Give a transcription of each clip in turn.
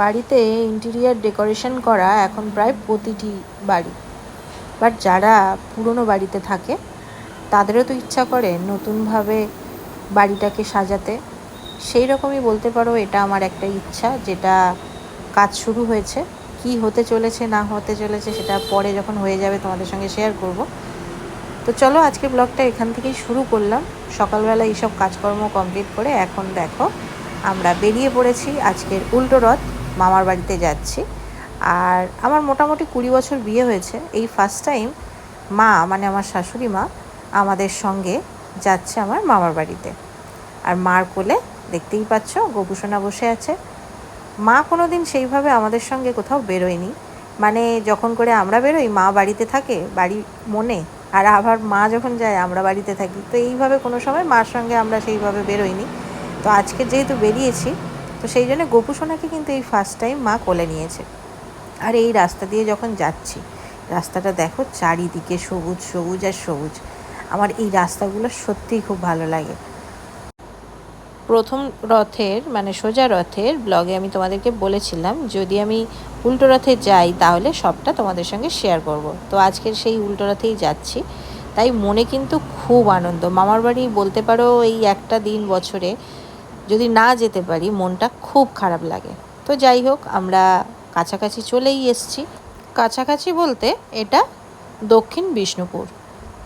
বাড়িতে interior decoration করা এখন প্রায় প্রতিটি বাড়ি। বাট যারা পুরনো বাড়িতে থাকে, তাদেরও তো ইচ্ছা করে নতুনভাবে বাড়িটাকে সাজাতে। সেই রকমই বলতে পারো, এটা আমার একটা ইচ্ছা, যেটা কাজ শুরু হয়েছে। কি হতে চলেছে, না হতে চলেছে, সেটা পরে যখন হয়ে যাবে তোমাদের সঙ্গে শেয়ার করব। তো চলো, আজকে ব্লগটা এখান থেকেই শুরু করলাম। সকালবেলা এইসব কাজকর্ম কমপ্লিট করে এখন দেখো আমরা বেরিয়ে পড়েছি আজকের উল্টো রথ, মামার বাড়িতে যাচ্ছি। আর আমার মোটামুটি কুড়ি বছর বিয়ে হয়েছে। এই ফার্স্ট টাইম মা মানে আমার শাশুড়ি মা, আমাদের সঙ্গে যাচ্ছে আমার মামার বাড়িতে। আর মার কোলে দেখতেই পাচ্ছ, গোপুসোনা বসে আছে। মা কোনো দিন সেইভাবে আমাদের সঙ্গে কোথাও বেরোয়নি। মানে যখন করে আমরা বেরোই, মা বাড়িতে থাকে, বাড়ি মনে, আর আবার মা যখন যায়, আমরা বাড়িতে থাকি। তো এইভাবে কোনো সময় মার সঙ্গে আমরা সেইভাবে বেরোইনি। তো আজকে যেহেতু বেরিয়েছি, তো সেই জন্য গোপুসোনাকে কিন্তু এই ফার্স্ট টাইম মা কোলে নিয়েছে। আর এই রাস্তা দিয়ে যখন যাচ্ছি, রাস্তাটা দেখো চারিদিকে সবুজ সবুজ আর সবুজ। আমার এই রাস্তাগুলো সত্যিই খুব ভালো লাগে। প্রথম রথের মানে সোজা রথের ব্লগে আমি তোমাদেরকে বলেছিলাম, যদি আমি উল্টো রথে যাই তাহলে সবটা তোমাদের সঙ্গে শেয়ার করব। তো আজকের সেই উল্টো রথেই যাচ্ছি। তাই মনে কিন্তু খুব আনন্দ। মামার বাড়ি বলতে পারো এই একটা দিন বছরে যদি না যেতে পারি, মনটা খুব খারাপ লাগে। তো যাই হোক, আমরা কাছাকাছি চলেই এসছি। কাছাকাছি বলতে এটা দক্ষিণ বিষ্ণুপুর।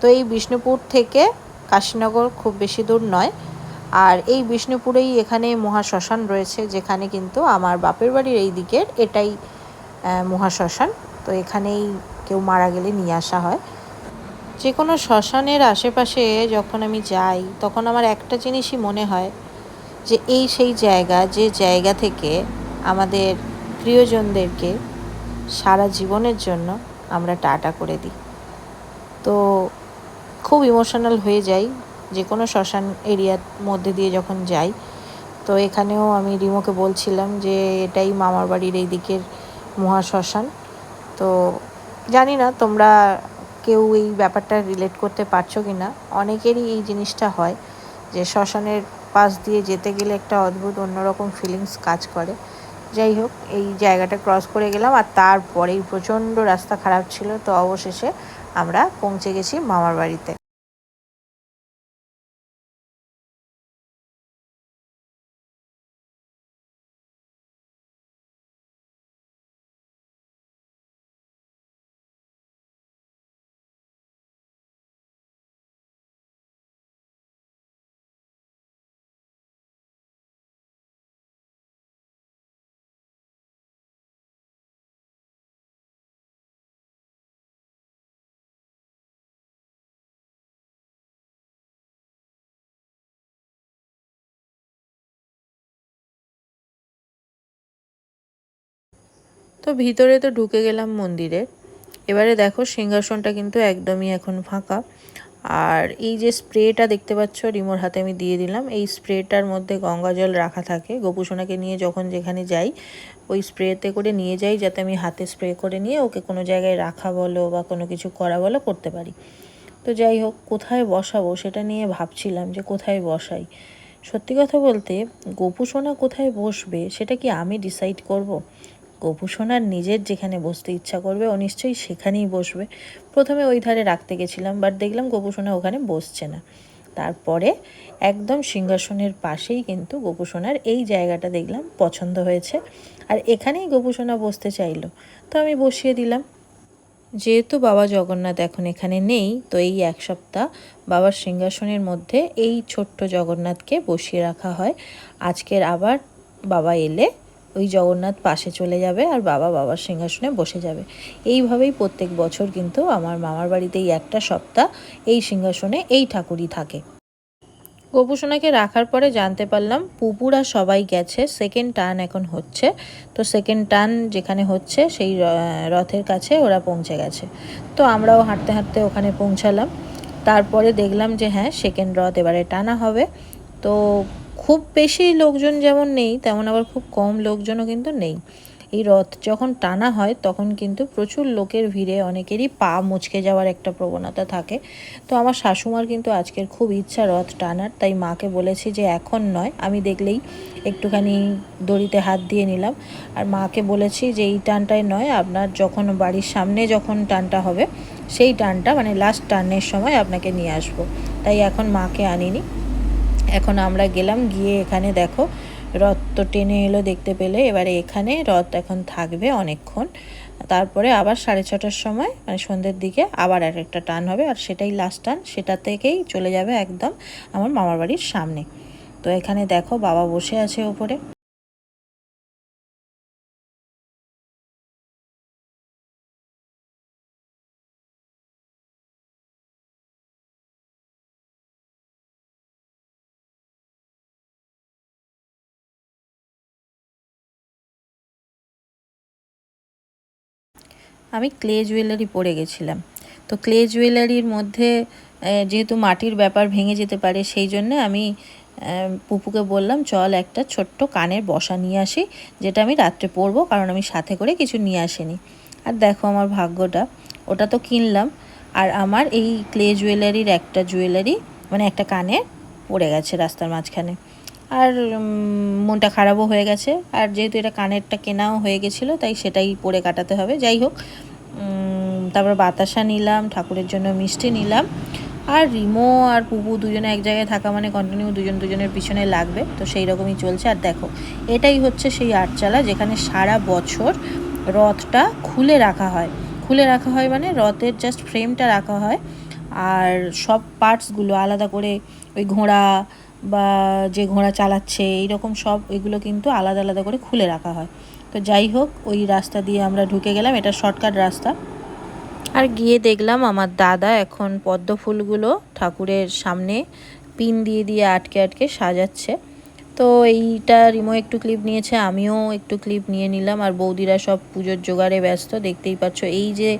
তো এই বিষ্ণুপুর থেকে কাশীনগর খুব বেশি দূর নয়। আর এই বিষ্ণুপুরেই এখানে মহাশ্মশান রয়েছে, যেখানে কিন্তু আমার বাপের বাড়ির এই দিকের এটাই মহাশ্মশান। তো এখানেই কেউ মারা গেলে নিয়ে আসা হয়। যে কোনো শ্মশানের আশেপাশে যখন আমি যাই, তখন আমার একটা জিনিসই মনে হয় যে এই সেই জায়গা, যে জায়গা থেকে আমাদের প্রিয়জনদেরকে সারা জীবনের জন্য আমরা টাটা করে দিই। তো খুব ইমোশনাল হয়ে যাই যে কোনো শ্মশান এরিয়ার মধ্যে দিয়ে যখন যাই, তো এখানেও আমি রিমোকে বলছিলাম যে এটাই মামার বাড়ির এই দিকের মহাশ্মশান তো জানি না তোমরা কেউ এই ব্যাপারটা রিলেট করতে পারছ কি না অনেকেরই এই জিনিসটা হয় যে শ্মশানের পাশ দিয়ে যেতে গেলে একটা অদ্ভুত অন্যরকম ফিলিংস কাজ করে। যাই হোক, এই জায়গাটা ক্রস করে গেলাম আর তারপরেই প্রচণ্ড রাস্তা খারাপ ছিল। তো অবশেষে আমরা পৌঁছে গেছি মামার বাড়িতে। তো ভিতরে তো ঢুকে গেলাম মন্দিরে। এবারে দেখো সিংহাসনটা কিন্তু একদমই এখন ফাঁকা। আর এই যে স্প্রেটা দেখতে পাচ্ছ, রিমোর হাতে আমি দিয়ে দিলাম। এই স্প্রেটার মধ্যে গঙ্গা জল রাখা থাকে। গোপুসোনাকে নিয়ে যখন যেখানে যাই, ওই স্প্রেতে করে নিয়ে যাই, যাতে আমি হাতে স্প্রে করে নিয়ে ওকে কোনো জায়গায় রাখা বলো বা কোনো কিছু করা বলো করতে পারি। তো যাই হোক, কোথায় বসাবো সেটা নিয়ে ভাবছিলাম যে কোথায় বসাই। সত্যি কথা বলতে, গোপুসোনা কোথায় বসবে সেটা কি আমি ডিসাইড করব। গোপুসোনার নিজের যেখানে বসতে ইচ্ছা করবে, ও নিশ্চয়ই সেখানেই বসবে। প্রথমে ওই ধারে রাখতে গেছিলাম বাট দেখলাম গোপুসোনা ওখানে বসছে না। তারপরে একদম সিংহাসনের পাশেই কিন্তু গোপুসোনার এই জায়গাটা দেখলাম পছন্দ হয়েছে। আর এখানেই গোপুসোনা বসতে চাইলো। তো আমি বসিয়ে দিলাম। যেহেতু বাবা জগন্নাথ এখন এখানে নেই, তো এই এক সপ্তাহ বাবার সিংহাসনের মধ্যে এই ছোট্ট জগন্নাথকে বসিয়ে রাখা হয়। আজকের আবার বাবা এলে ওই জগন্নাথ পাশে চলে যাবে আর বাবা বাবার সিংহাসনে বসে যাবে। এইভাবেই প্রত্যেক বছর কিন্তু আমার মামার বাড়িতে এই একটা সপ্তাহ এই সিংহাসনে এই ঠাকুরই থাকে। গোপুসোনাকে রাখার পরে জানতে পারলাম, পুপুরা সবাই গেছে সেকেন্ড টার্ন এখন হচ্ছে। তো সেকেন্ড টার্ন যেখানে হচ্ছে, সেই রথের কাছে ওরা পৌঁছে গেছে। তো আমরাও হাঁটতে হাঁটতে ওখানে পৌঁছালাম। তারপরে দেখলাম যে হ্যাঁ সেকেন্ড রথ এবারে টানা হবে। তো খুব বেশি লোকজন যেমন নেই, তেমন আবার খুব কম লোকজনও কিন্তু নেই। এই রথ যখন টানা হয়, তখন কিন্তু প্রচুর লোকের ভিড়ে অনেকেরই পা মুচকে যাওয়ার একটা প্রবণতা থাকে। তো আমার শাশুমার কিন্তু আজকের খুব ইচ্ছা রথ টানার, তাই মাকে বলেছি যে এখন নয়, আমি দেখলেই একটুখানি দড়িতে হাত দিয়ে নিলাম। আর মাকে বলেছি যে এই টানটাই নয়, আপনার যখন বাড়ির সামনে যখন টানটা হবে, সেই টানটা মানে লাস্ট টানের সময় আপনাকে নিয়ে আসব। তাই এখন মাকে আনিনি। এখন আমরা গেলাম, গিয়ে এখানে দেখো, রথ তো টেনে এলো দেখতে পেলে, এবারে এখানে রথ এখন থাকবে অনেকক্ষণ। তারপরে আবার সাড়ে ছটার সময় মানে সন্ধ্যের দিকে আবার আর একটা টান হবে, আর সেটাই লাস্ট টান, সেটা থেকেই চলে যাবে একদম আমার মামার বাড়ির সামনে। তো এখানে দেখো, বাবা বসে আছে ওপরে। আমি ক্লে জুয়েলারি পরে গেছিলাম। তো ক্লে জুয়েলারির মধ্যে যেহেতু মাটির ব্যাপার ভেঙে যেতে পারে, সেই জন্য আমি পুপুকে বললাম, চল একটা ছোট্ট কানের বসা নিয়ে আসি, যেটা আমি রাত্রে পরবো, কারণ আমি সাথে করে কিছু নিয়ে আসিনি। আর দেখো আমার ভাগ্যটা, ওটা তো কিনলাম, আর আমার এই ক্লে জুয়েলারির একটা জুয়েলারি মানে একটা কানে পড়ে গেছে রাস্তার মাঝখানে। আর মনটা খারাপও হয়ে গেছে। আর যেহেতু এটা কানেরটা কেনাও হয়ে গেছিল, তাই সেটাই পরে কাটাতে হবে। যাই হোক তারপর বাতাসা নিলাম, ঠাকুরের জন্য মিষ্টি নিলাম। আর রিমো আর পুপু দুজনে এক জায়গায় থাকা মানে কন্টিনিউ দুজন দুজনের পিছনে লাগবে, তো সেই রকমই চলছে। আর দেখো, এটাই হচ্ছে সেই আটচালা যেখানে সারা বছর রথটা খুলে রাখা হয়। খুলে রাখা হয় মানে রথের জাস্ট ফ্রেমটা রাখা হয়। আর সব পার্টসগুলো আলাদা করে, ওই ঘোড়া বা যে ঘোড়া চালাচ্ছে, এইরকম সব, এগুলো কিন্তু আলাদা আলাদা করে খুলে রাখা হয়। তো যাই হোক, ওই রাস্তা দিয়ে আমরা ঢুকে গেলাম, এটা শর্টকাট রাস্তা। আর গিয়ে দেখলাম আমার দাদা এখন পদ্ম ফুলগুলো ঠাকুরের সামনে পিন দিয়ে দিয়ে আটকে আটকে সাজাচ্ছে। তো এইটা রিমো একটু ক্লিপ নিয়েছে, আমিও একটু ক্লিপ নিয়ে নিলাম। আর বৌদিরা সব পুজোর জোগাড়ে ব্যস্ত, দেখতেই পাচ্ছ। এই যে,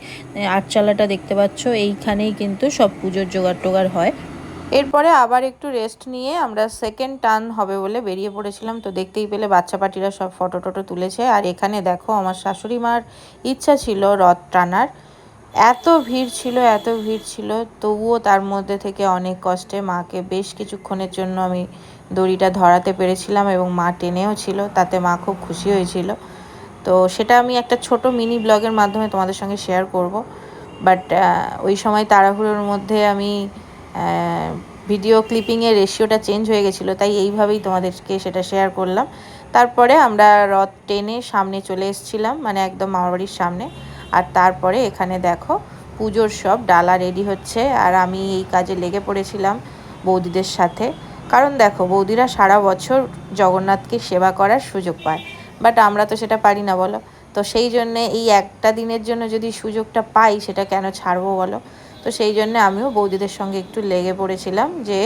আটচালাটা দেখতে পাচ্ছ, এইখানেই কিন্তু সব পুজোর জোগাড় টোগাড় হয়। এরপরে আবার একটু রেস্ট নিয়ে আমরা সেকেন্ড টার্ন হবে বলে বেরিয়ে পড়েছিলাম। তো দেখতেই পেলে বাচ্চা পাটিরা সব ফটো টটো তুলেছে। আর এখানে দেখো আমার শাশুড়ি মার ইচ্ছা ছিল রথ টানার। এত ভিড় ছিল, এত ভিড় ছিল। তবুও তার মধ্যে থেকে অনেক কষ্টে মাকে বেশ কিছুক্ষণের জন্য আমি দড়িটা ধরাতে পেরেছিলাম এবং মা টেনেও ছিল, তাতে মা খুব খুশি হয়েছিল। তো সেটা আমি একটা ছোট মিনি ব্লগের মাধ্যমে তোমাদের সঙ্গে শেয়ার করব। বাট ওই সময় তাড়াহুড়োর মধ্যে আমি ভিডিও ক্লিপিংয়ের রেশিওটা চেঞ্জ হয়ে গেছিল, তাই এইভাবেই তোমাদেরকে সেটা শেয়ার করলাম। তারপরে আমরা রথ টেনে সামনে চলে এসেছিলাম মানে একদম মামার বাড়ির সামনে। আর তারপরে এখানে দেখো, পুজোর সব ডালা রেডি হচ্ছে, আর আমি এই কাজে লেগে পড়েছিলাম বৌদিদের সাথে। কারণ দেখো, বৌদিরা সারা বছর জগন্নাথকে সেবা করার সুযোগ পায়। বাট আমরা তো সেটা পারি না, বলো। তো সেই জন্যে এই একটা দিনের জন্য যদি সুযোগটা পাই, সেটা কেন ছাড়বো, বলো? তো সেই জন্য আমিও বৌদিদের সঙ্গে একটু লেগে পড়েছিলাম যে,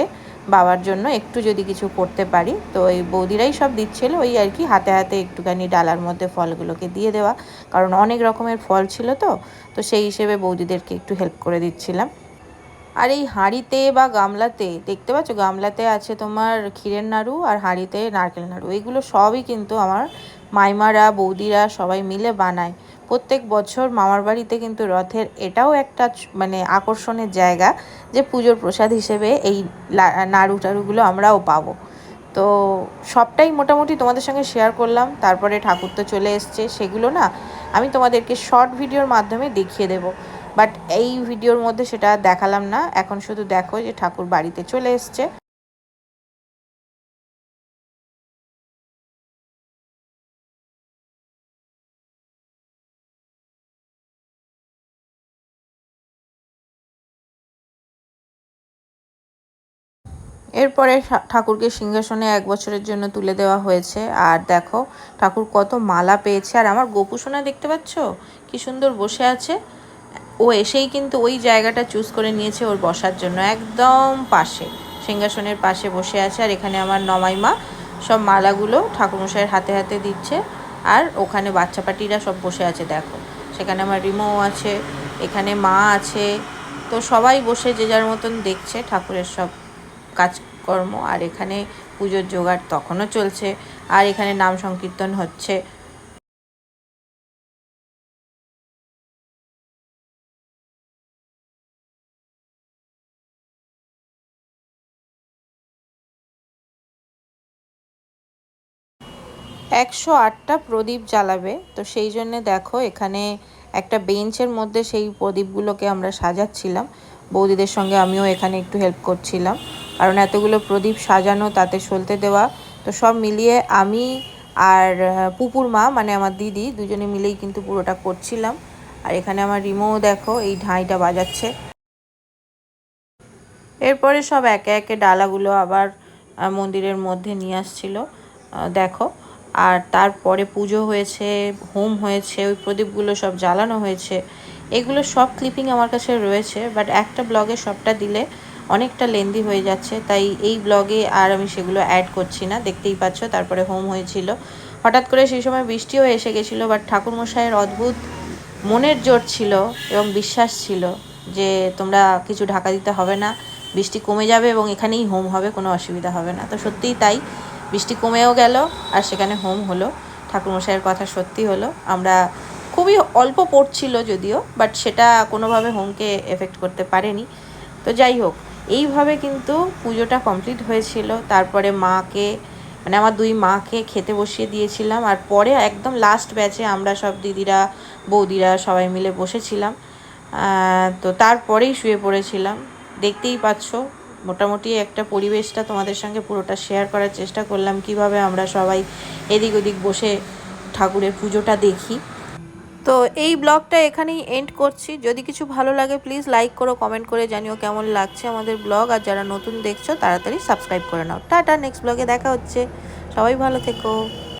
বাবার জন্য একটু যদি কিছু করতে পারি। তো এই বৌদিরাই সব দিচ্ছিল ওই আর কি, হাতে হাতে একটুখানি ডালার মধ্যে ফলগুলোকে দিয়ে দেওয়া। কারণ অনেক রকমের ফল ছিল তো তো সেই হিসেবে বৌদিদেরকে একটু হেল্প করে দিচ্ছিলাম। আর এই হাঁড়িতে বা গামলাতে, দেখতে পাচ্ছ গামলাতে আছে তোমার ক্ষীরের নাড়ু আর হাঁড়িতে নারকেল নাড়ু। এগুলো সবই কিন্তু আমার মাইমারা, বৌদিরা সবাই মিলে বানায়। প্রত্যেক বছর মামার বাড়িতে কিন্তু রথের এটাও একটা মানে আকর্ষণের জায়গা যে পুজোর প্রসাদ হিসেবে এই নাড়ু টাড়ুগুলো আমরাও পাবো। তো সবটাই মোটামুটি তোমাদের সঙ্গে শেয়ার করলাম। তারপরে ঠাকুর তো চলে এসছে। সেগুলো না আমি তোমাদেরকে শর্ট ভিডিওর মাধ্যমে দেখিয়ে দেব। বাট এই ভিডিওর মধ্যে সেটা দেখালাম না। এখন শুধু দেখো যে ঠাকুর বাড়িতে চলে এসছে। এরপরে ঠাকুরকে সিংহাসনে এক বছরের জন্য তুলে দেওয়া হয়েছে। আর দেখো, ঠাকুর কত মালা পেয়েছে। আর আমার গোপুসোনা দেখতে পাচ্ছ? কি সুন্দর বসে আছে। ও এসেই কিন্তু ওই জায়গাটা চুজ করে নিয়েছে ওর বসার জন্য। একদম পাশে, সিংহাসনের পাশে বসে আছে। আর এখানে আমার নমাইমা সব মালাগুলো ঠাকুরমশাইয়ের হাতে হাতে দিচ্ছে। আর ওখানে বাচ্চা পাটিরা সব বসে আছে, দেখো। সেখানে আমার রিমো আছে, এখানে মা আছে। তো সবাই বসে যে যার মতন দেখছে ঠাকুরের সব কাজকর্ম, আর এখানে পুজোর জোগাড় তখনও চলছে, আর এখানে নাম সংকীর্তন হচ্ছে। একশো আটটা প্রদীপ জ্বালাবে, তো সেই জন্যে দেখো এখানে একটা বেঞ্চের মধ্যে সেই প্রদীপগুলোকে আমরা সাজাচ্ছিলাম। বৌদিদের সঙ্গে আমিও এখানে একটু হেল্প করছিলাম। কারণ এতগুলো প্রদীপ সাজানো, তাতে সলতে দেওয়া, তো সব মিলিয়ে আমি আর পুপুর মা মানে আমার দিদি, দুজনে মিলেই কিন্তু পুরোটা করছিলাম। আর এখানে আমার রিমোও দেখো, এই ঢাইটা বাজাচ্ছে। এরপরে সব একে একে ডালাগুলো আবার মন্দিরের মধ্যে নিয়ে আসছিল দেখো। আর তারপরে পুজো হয়েছে, হোম হয়েছে, ওই প্রদীপগুলো সব জ্বালানো হয়েছে। এগুলো সব ক্লিপিং আমার কাছে রয়েছে বাট একটা ব্লগে সবটা দিলে অনেকটা লেন্দি হয়ে যাচ্ছে, তাই এই ব্লগে আর আমি সেগুলো অ্যাড করছি না। দেখতেই পাচ্ছ, তারপরে হোম হয়েছিল। হঠাৎ করে সেই সময় বৃষ্টিও এসে গেছিল বাট ঠাকুরমশাইয়ের অদ্ভুত মনের জোর ছিল এবং বিশ্বাস ছিল যে তোমরা কিছু ঢাকা দিতে হবে না, বৃষ্টি কমে যাবে এবং এখানেই হোম হবে, কোনো অসুবিধা হবে না। তো সত্যিই তাই, বৃষ্টি কমেও গেল আর সেখানে হোম হলো। ঠাকুরমশাইয়ের কথা সত্যি হলো। আমরা খুবই অল্প পড়ছিল যদিও বাট সেটা কোনোভাবে হোমকে এফেক্ট করতে পারেনি। তো যাই হোক এইভাবে কিন্তু পুজোটা কমপ্লিট হয়েছিল। তারপরে মাকে মানে আমার দুই মাকে খেতে বসিয়ে দিয়েছিলাম। আর পরে একদম লাস্ট ব্যাচে আমরা সব দিদিরা, বৌদিরা সবাই মিলে বসেছিলাম। তো তারপরেই শুয়ে পড়েছিলাম। দেখতেই পাচ্ছ, মোটামুটি একটা পরিবেশটা তোমাদের সঙ্গে পুরোটা শেয়ার করার চেষ্টা করলাম। কীভাবে আমরা সবাই এদিক ওদিক বসে ঠাকুরের পুজোটা দেখি। তো এই ব্লগটা এখানেই এন্ড করছি। যদি কিছু ভালো লাগে প্লিজ লাইক করো কমেন্ট করে জানিও কেমন লাগছে আমাদের ব্লগ। আর যারা নতুন দেখছ, তাড়াতাড়ি সাবস্ক্রাইব করে নাও। টাটা নেক্সট ব্লগে দেখা হচ্ছে। সবাই ভালো থেকো।